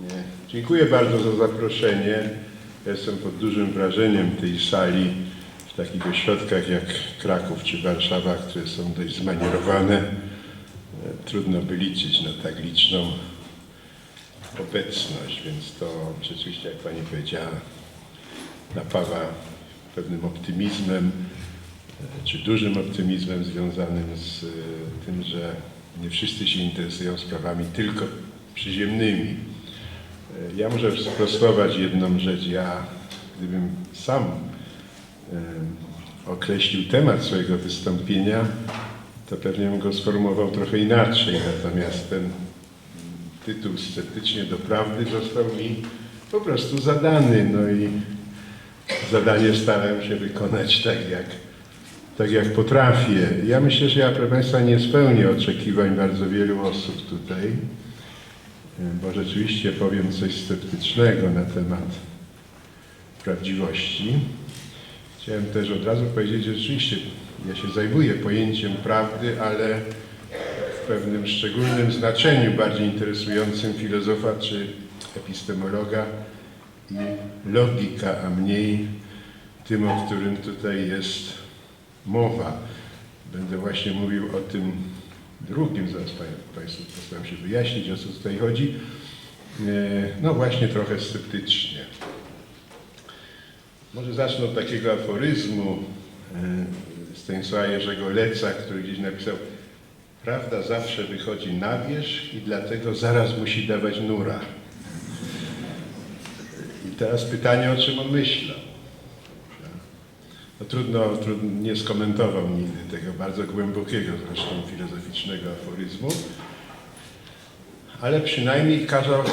Nie. Dziękuję bardzo za zaproszenie. Jestem pod dużym wrażeniem tej sali w takich ośrodkach jak Kraków czy Warszawa, które są dość zmanierowane. Trudno by liczyć na tak liczną obecność, więc to rzeczywiście, jak Pani powiedziała, napawa pewnym optymizmem, e, czy dużym optymizmem związanym z e, tym, że nie wszyscy się interesują sprawami tylko przyziemnymi. E, Ja muszę sprostować jedną rzecz. Ja, gdybym sam e, określił temat swojego wystąpienia, to pewnie bym go sformułował trochę inaczej. Natomiast ten tytuł Sceptycznie do prawdy został mi po prostu zadany. No i zadanie starałem się wykonać tak jak, tak jak potrafię. Ja myślę, że ja, proszę Państwa, nie spełnię oczekiwań bardzo wielu osób tutaj, bo rzeczywiście powiem coś sceptycznego na temat prawdziwości. Chciałem też od razu powiedzieć, że rzeczywiście ja się zajmuję pojęciem prawdy, ale w pewnym szczególnym znaczeniu, bardziej interesującym filozofa czy epistemologa i logika, a mniej tym, o którym tutaj jest mowa. Będę właśnie mówił o tym drugim, zaraz pa- Państwu postaram się wyjaśnić, o co tutaj chodzi. E, No właśnie trochę sceptycznie. Może zacznę od takiego aforyzmu e, Stanisława Jerzego Leca, który gdzieś napisał Prawda zawsze wychodzi na wierzch i dlatego zaraz musi dawać nura. I teraz pytanie, o czym on myślał. No, trudno, trudno, nie skomentował nigdy tego bardzo głębokiego zresztą filozoficznego aforyzmu, ale przynajmniej kazał,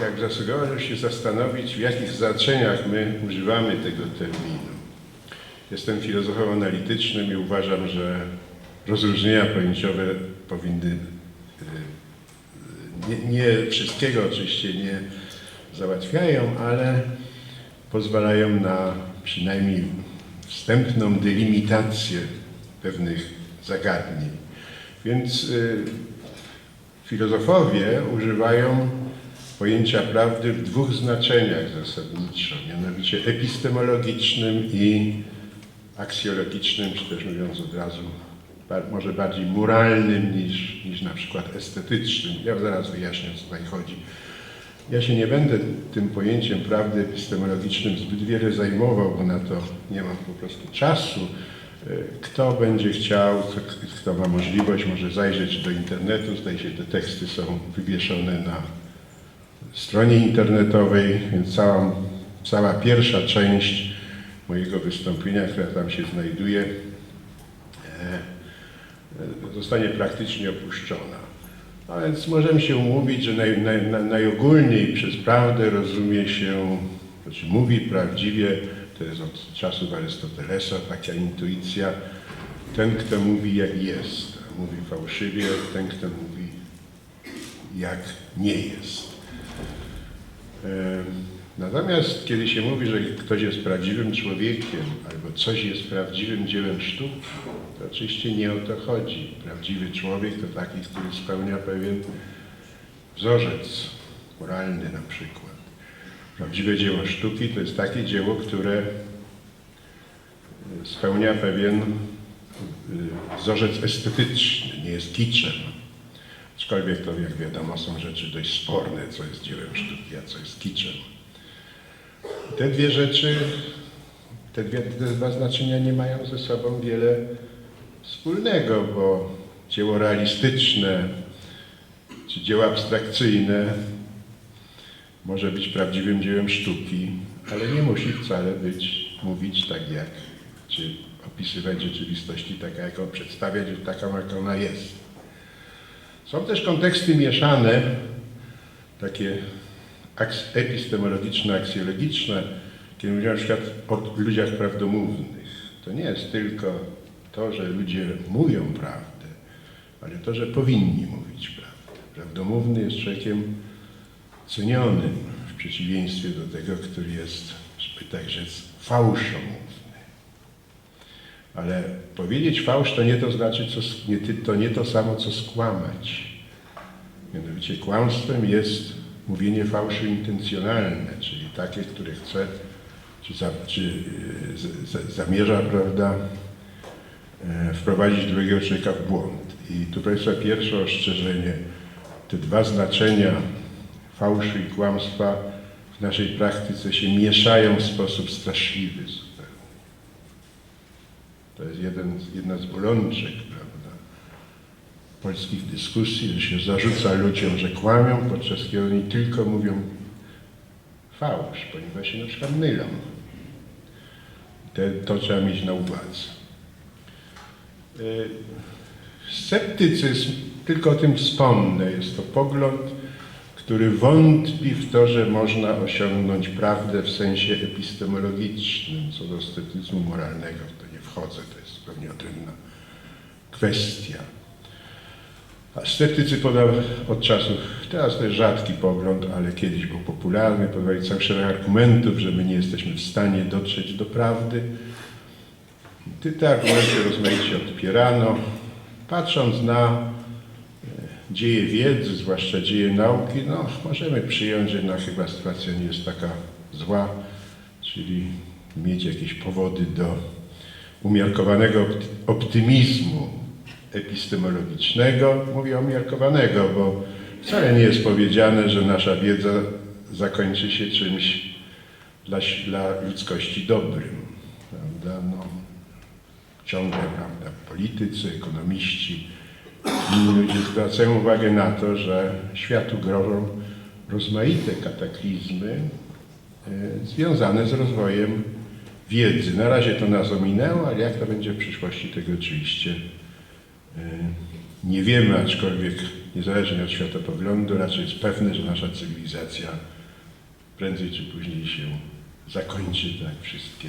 jak zasugerował, się zastanowić, w jakich znaczeniach my używamy tego terminu. Jestem filozofem analitycznym i uważam, że rozróżnienia pojęciowe powinny y, nie, nie wszystkiego oczywiście nie załatwiają, ale pozwalają na przynajmniej wstępną delimitację pewnych zagadnień. Więc y, filozofowie używają pojęcia prawdy w dwóch znaczeniach zasadniczo, mianowicie epistemologicznym i aksjologicznym, czy też mówiąc od razu, może bardziej moralnym niż, niż na przykład estetycznym. Ja zaraz wyjaśnię, o co tutaj chodzi. Ja się nie będę tym pojęciem prawdy epistemologicznym zbyt wiele zajmował, bo na to nie mam po prostu czasu. E, Kto będzie chciał, kto, ma możliwość, może zajrzeć do internetu. Zdaje się, te teksty są wywieszone na stronie internetowej, więc cała, cała pierwsza część mojego wystąpienia, która tam się znajduje, e, e, zostanie praktycznie opuszczona. A więc możemy się umówić, że naj, naj, naj, najogólniej przez prawdę rozumie się, znaczy mówi prawdziwie, to jest od czasów Arystotelesa taka intuicja, ten, kto mówi jak jest, mówi fałszywie, ten, kto mówi jak nie jest. E, Natomiast kiedy się mówi, że ktoś jest prawdziwym człowiekiem albo coś jest prawdziwym dziełem sztuki, to oczywiście nie o to chodzi. Prawdziwy człowiek to taki, który spełnia pewien wzorzec moralny na przykład. Prawdziwe dzieło sztuki to jest takie dzieło, które y, spełnia pewien y, wzorzec estetyczny, nie jest kiczem. Aczkolwiek to, jak wiadomo, są rzeczy dość sporne, co jest dziełem sztuki, a co jest kiczem. Te dwie rzeczy, te, dwie, te dwa znaczenia nie mają ze sobą wiele wspólnego, bo dzieło realistyczne czy dzieło abstrakcyjne może być prawdziwym dziełem sztuki, ale nie musi wcale być, mówić tak jak, czy opisywać rzeczywistości taka, jaką przedstawiać, taką, jak ona jest. Są też konteksty mieszane, takie epistemologiczne, aksjologiczne, kiedy mówimy na przykład o ludziach prawdomównych. To nie jest tylko to, że ludzie mówią prawdę, ale to, że powinni mówić prawdę. Prawdomówny jest człowiekiem cenionym w przeciwieństwie do tego, który jest, żeby tak rzec, fałszomówny. Ale powiedzieć fałsz to nie to znaczy, co, nie, to nie to samo, co skłamać. Mianowicie kłamstwem jest mówienie fałszu intencjonalne, czyli takie, które chce, czy, za, czy z, zamierza, prawda, e, wprowadzić drugiego człowieka w błąd. I tu Państwa pierwsze ostrzeżenie, te dwa znaczenia fałszu i kłamstwa w naszej praktyce się mieszają w sposób straszliwy zupełnie. To jest jeden, jedna z bolączek, prawda, polskich dyskusji, że się zarzuca ludziom, że kłamią, podczas kiedy oni tylko mówią fałsz, ponieważ się na przykład mylą. Te, to trzeba mieć na uwadze. Y, Sceptycyzm, tylko o tym wspomnę, jest to pogląd, który wątpi w to, że można osiągnąć prawdę w sensie epistemologicznym. Co do sceptycyzmu moralnego, w to nie wchodzę, to jest zupełnie odrębna kwestia. A sceptycy podał od czasów, teraz to jest rzadki pogląd, ale kiedyś był popularny, podawali cały szereg argumentów, że my nie jesteśmy w stanie dotrzeć do prawdy. Ty te argumenty rozmaicie odpierano. Patrząc na e, dzieje wiedzy, zwłaszcza dzieje nauki, no możemy przyjąć, że jednak chyba sytuacja nie jest taka zła, czyli mieć jakieś powody do umiarkowanego opty- optymizmu epistemologicznego. Mówię umiarkowanego, bo wcale nie jest powiedziane, że nasza wiedza zakończy się czymś dla, dla ludzkości dobrym. Prawda? No, ciągle prawda, politycy, ekonomiści, inni ludzie zwracają uwagę na to, że światu grożą rozmaite kataklizmy e, związane z rozwojem wiedzy. Na razie to nas ominęło, ale jak to będzie w przyszłości, tego oczywiście nie wiemy, aczkolwiek niezależnie od światopoglądu raczej jest pewne, że nasza cywilizacja prędzej czy później się zakończy, tak jak wszystkie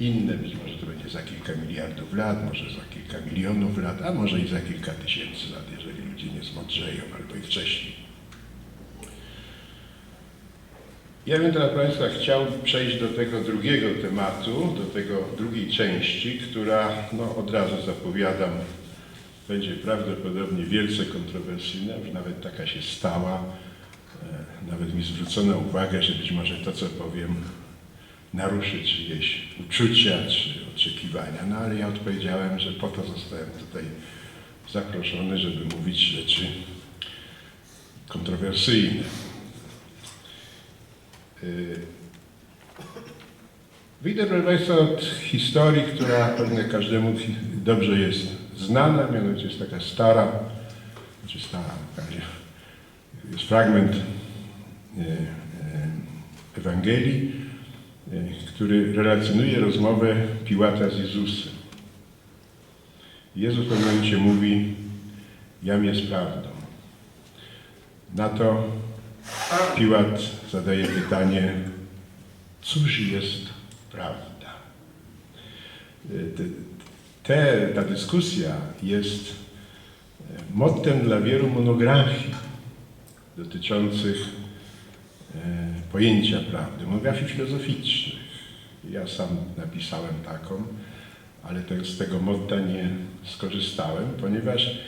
inne. Być może to będzie za kilka miliardów lat, może za kilka milionów lat, a może i za kilka tysięcy lat, jeżeli ludzie nie zmądrzeją, albo i wcześniej. Ja bym teraz Państwa chciał przejść do tego drugiego tematu, do tego drugiej części, która, no od razu zapowiadam, będzie prawdopodobnie wielce kontrowersyjna, już nawet taka się stała. E, Nawet mi zwrócono uwagę, że być może to, co powiem, naruszy czyjeś uczucia czy oczekiwania. No ale ja odpowiedziałem, że po to zostałem tutaj zaproszony, żeby mówić rzeczy kontrowersyjne. Y, Wyjdę, proszę Państwa, od historii, która pewnie każdemu dobrze jest znana, mianowicie jest taka stara, czy stara, jest fragment y, y, Ewangelii, y, który relacjonuje rozmowę Piłata z Jezusem. Jezus w pewnym momencie mówi, jam jest prawdą. Na to Piłat zadaje pytanie, cóż jest prawda? Te, ta dyskusja jest e, mottem dla wielu monografii dotyczących e, pojęcia prawdy, monografii filozoficznych. Ja sam napisałem taką, ale z tego motta nie skorzystałem, ponieważ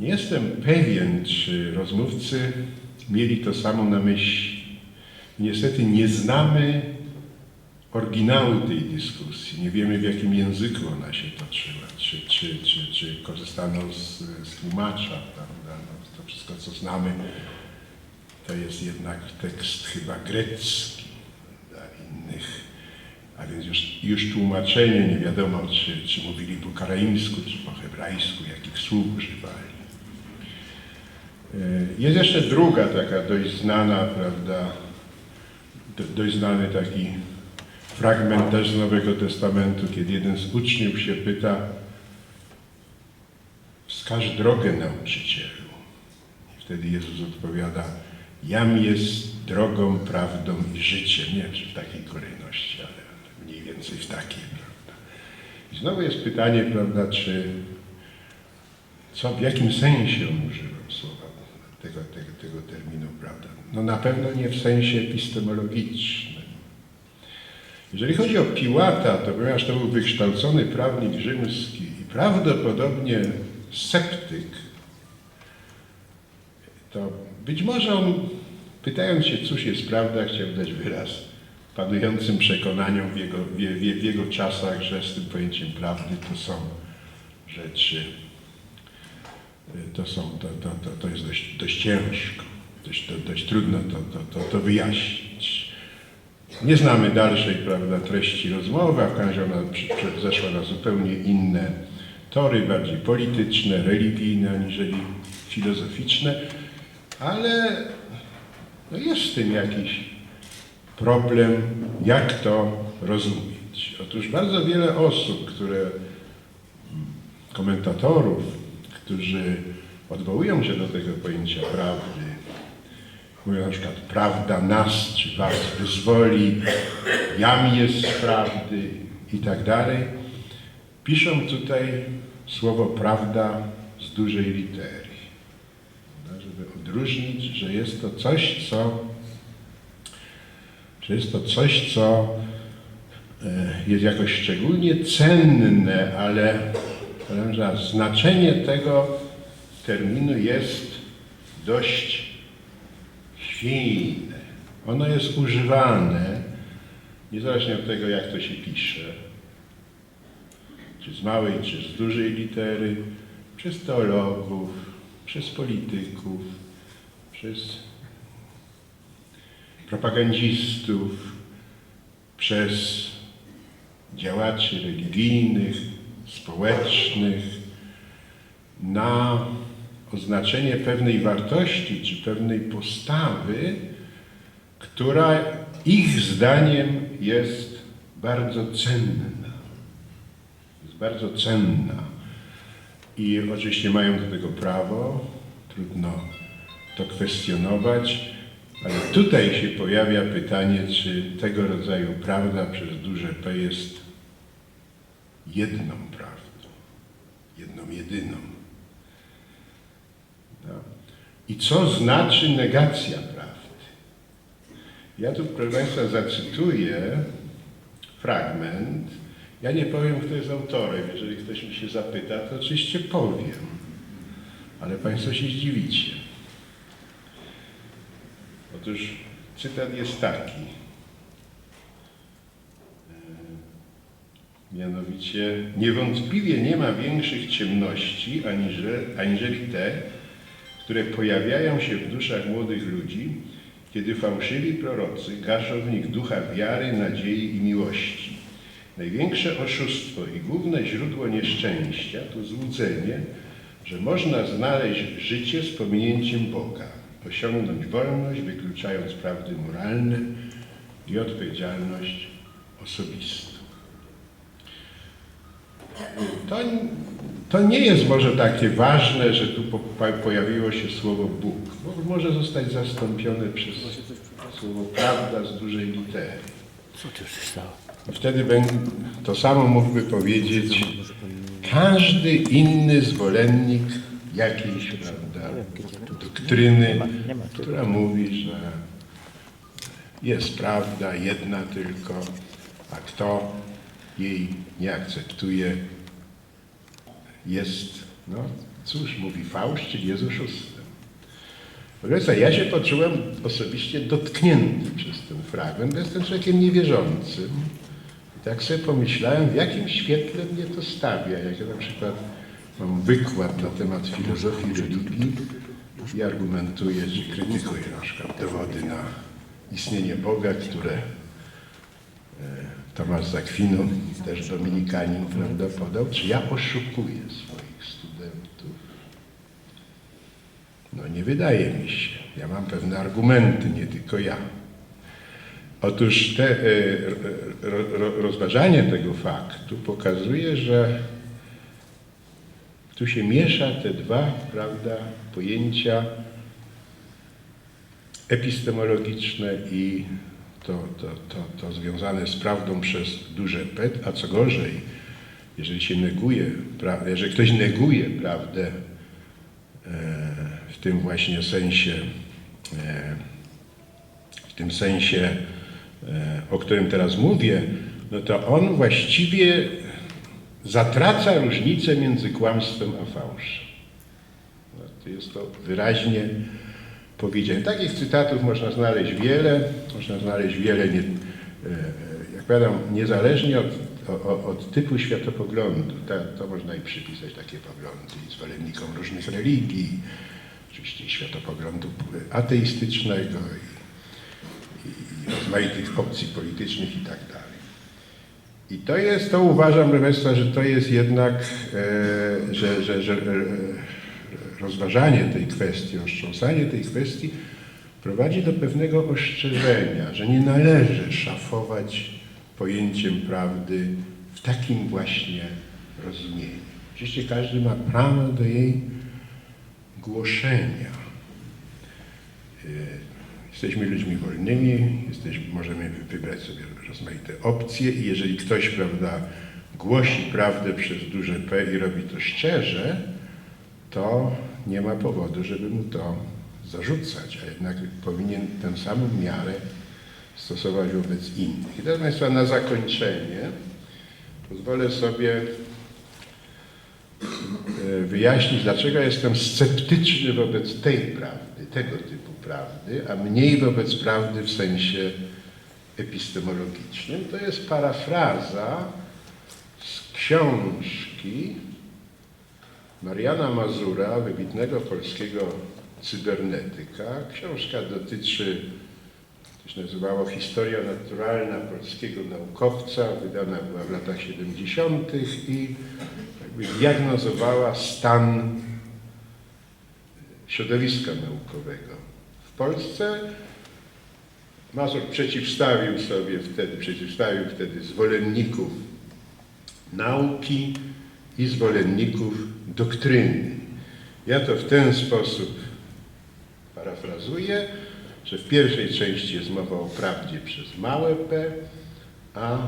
nie jestem pewien, czy rozmówcy mieli to samo na myśli. Niestety nie znamy oryginału tej dyskusji, nie wiemy w jakim języku ona się toczyła, czy, czy, czy, czy korzystano z, z tłumacza, prawda? No, to wszystko, co znamy, to jest jednak tekst chyba grecki dla innych, a więc już, już tłumaczenie nie wiadomo, czy, czy mówili po karaimsku, czy po hebrajsku, jakich słów używali. E, Jest jeszcze druga taka dość znana, prawda, do- dość znany taki fragment też z Nowego Testamentu, kiedy jeden z uczniów się pyta, wskaż drogę nauczycielu. I wtedy Jezus odpowiada, jam jest drogą, prawdą i życiem. Nie wiem, czy w takiej kolejności, ale mniej więcej w takiej, prawda. I znowu jest pytanie, prawda, czy co, w jakim sensie on słowa tego, tego, tego terminu, prawda? No na pewno nie w sensie epistemologicznym. Jeżeli chodzi o Piłata, to ponieważ to był wykształcony prawnik rzymski i prawdopodobnie sceptyk, to być może on Pytając się, cóż jest prawda, chciałbym dać wyraz panującym przekonaniom w jego, w, w, w jego czasach, że z tym pojęciem prawdy to są rzeczy, to, są, to, to, to, to jest dość, dość ciężko, dość, to, dość trudno to, to, to, to wyjaśnić. Nie znamy dalszej prawda, treści rozmowy, a w każdym razie zeszła na zupełnie inne tory, bardziej polityczne, religijne, aniżeli filozoficzne, ale no jest z tym jakiś problem, jak to rozumieć. Otóż bardzo wiele osób, które, komentatorów, którzy odwołują się do tego pojęcia prawdy, mówią na przykład prawda nas czy was wyzwoli, jam jest z prawdy i tak dalej, piszą tutaj słowo prawda z dużej litery, prawda, żeby odróżnić, że jest to coś, co że jest to coś, co e, jest jakoś szczególnie cenne, ale powiem, znaczenie tego terminu jest dość chwiejne. Ono jest używane niezależnie od tego, jak to się pisze, czy z małej, czy z dużej litery, przez teologów, przez polityków, przez propagandzistów, przez działaczy religijnych, społecznych, na oznaczenie pewnej wartości czy pewnej postawy, która ich zdaniem jest bardzo cenna. Jest bardzo cenna. I oczywiście mają do tego prawo, trudno to kwestionować, ale tutaj się pojawia pytanie, czy tego rodzaju prawda przez duże P jest jedną prawdą, jedną jedyną. I co znaczy negacja prawdy? Ja tu, proszę Państwa, zacytuję fragment. Ja nie powiem, kto jest autorem. Jeżeli ktoś mi się zapyta, to oczywiście powiem. Ale Państwo się zdziwicie. Otóż cytat jest taki. E, Mianowicie, niewątpliwie nie ma większych ciemności aniżeli, aniżeli te, które pojawiają się w duszach młodych ludzi, kiedy fałszywi prorocy gaszą w nich ducha wiary, nadziei i miłości. Największe oszustwo i główne źródło nieszczęścia to złudzenie, że można znaleźć życie z pominięciem Boga, osiągnąć wolność, wykluczając prawdy moralne i odpowiedzialność osobistą. To, to nie jest może takie ważne, że tu po, po- pojawiło się słowo Bóg. Mo- Może zostać zastąpione przez słowo prawda z dużej litery. Co tu się stało? I Wtedy to samo mógłby powiedzieć każdy inny zwolennik jakiejś prawda, doktryny, która mówi, że jest prawda jedna tylko, a kto jej nie akceptuje, jest, no cóż, mówi fałsz, czyli jest oszustem. Proszę ja się poczułem osobiście dotknięty przez ten fragment, bo jestem człowiekiem niewierzącym. I tak sobie pomyślałem, w jakim świetle mnie to stawia. Jak ja na przykład mam wykład na temat filozofii religii i argumentuję, czy krytykuję na przykład dowody na istnienie Boga, które e, Tomasz Zakwinu, też dominikanin, czy ja oszukuję swoich studentów. No nie wydaje mi się. Ja mam pewne argumenty, nie tylko ja. Otóż te, e, ro, ro, rozważanie tego faktu pokazuje, że tu się miesza te dwa prawda, pojęcia epistemologiczne i to, to, to, to związane z prawdą przez duże P, a co gorzej, jeżeli się neguje, jeżeli ktoś neguje prawdę e, w tym właśnie sensie, e, w tym sensie, e, o którym teraz mówię, no to on właściwie zatraca różnicę między kłamstwem a fałszem. No, to jest to wyraźnie powiedziane. Takich cytatów można znaleźć wiele, można znaleźć wiele, nie, e, jak powiadam, niezależnie od, od, od typu światopoglądu. To, można i przypisać takie poglądy zwolennikom różnych religii, oczywiście światopoglądu ateistycznego i, i rozmaitych opcji politycznych i tak. I to jest, to uważam, proszę Państwa, że to jest jednak, e, że, że, że e, rozważanie tej kwestii, roztrząsanie tej kwestii prowadzi do pewnego ostrzeżenia, że nie należy szafować pojęciem prawdy w takim właśnie rozumieniu. Oczywiście każdy ma prawo do jej głoszenia. E, Jesteśmy ludźmi wolnymi, jesteśmy, możemy wybrać sobie rozmaite opcje i jeżeli ktoś, prawda, głosi prawdę przez duże P i robi to szczerze, to nie ma powodu, żeby mu to zarzucać, a jednak powinien tę samą miarę stosować wobec innych. I teraz Państwa na zakończenie pozwolę sobie e, wyjaśnić, dlaczego jestem sceptyczny wobec tej prawdy, tego typu prawdy, a mniej wobec prawdy w sensie epistemologicznym. To jest parafraza z książki Mariana Mazura, wybitnego polskiego cybernetyka. Książka dotyczy, to się nazywało Historia naturalna polskiego naukowca, wydana była w latach 70. i jakby diagnozowała stan środowiska naukowego. W Polsce Mazur przeciwstawił sobie wtedy, przeciwstawił wtedy zwolenników nauki i zwolenników doktryny. Ja to w ten sposób parafrazuję, że w pierwszej części jest mowa o prawdzie przez małe p, a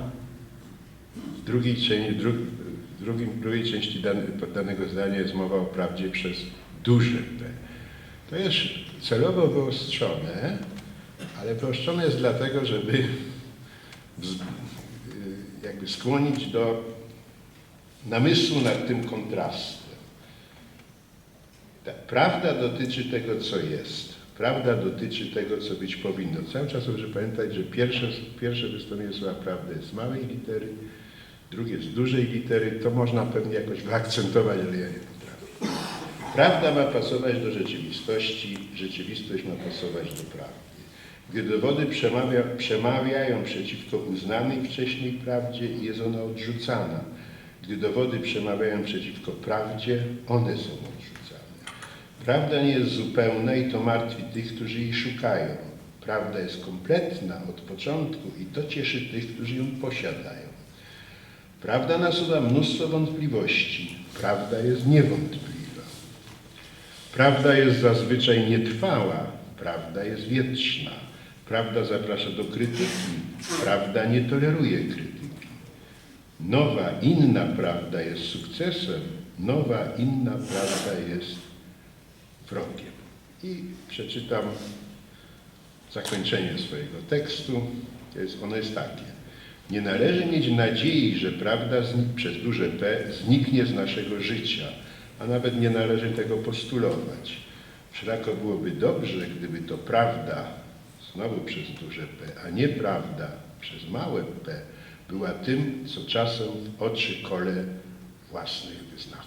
w drugiej, części, dru, w drugim, drugiej części dane, danego zdania jest mowa o prawdzie przez duże p. To jest celowo wyostrzone, ale wyostrzone jest dlatego, żeby wz- jakby skłonić do namysłu nad tym kontrastem. Prawda dotyczy tego, co jest. Prawda dotyczy tego, co być powinno. Cały czas proszę pamiętać, że pierwsze, pierwsze wystąpienie słowa prawda jest z małej litery, drugie z dużej litery. To można pewnie jakoś wyakcentować, ale ja nie potrafię. Prawda ma pasować do rzeczywistości, rzeczywistość ma pasować do prawdy. Gdy dowody przemawia, przemawiają przeciwko uznanej wcześniej prawdzie, jest ona odrzucana. Gdy dowody przemawiają przeciwko prawdzie, one są odrzucane. Prawda nie jest zupełna i to martwi tych, którzy jej szukają. Prawda jest kompletna od początku i to cieszy tych, którzy ją posiadają. Prawda nasuwa mnóstwo wątpliwości. Prawda jest niewątpliwa. Prawda jest zazwyczaj nietrwała. Prawda jest wietrzna. Prawda zaprasza do krytyki. Prawda nie toleruje krytyki. Nowa, inna prawda jest sukcesem, nowa, inna prawda jest wrogiem. I przeczytam zakończenie swojego tekstu. Jest, ono jest takie. Nie należy mieć nadziei, że prawda przez duże P zniknie z naszego życia, a nawet nie należy tego postulować. Wszelako byłoby dobrze, gdyby to prawda, znowu przez duże P, a nieprawda przez małe p, była tym, co czasem w oczy kole własnych wyznawców.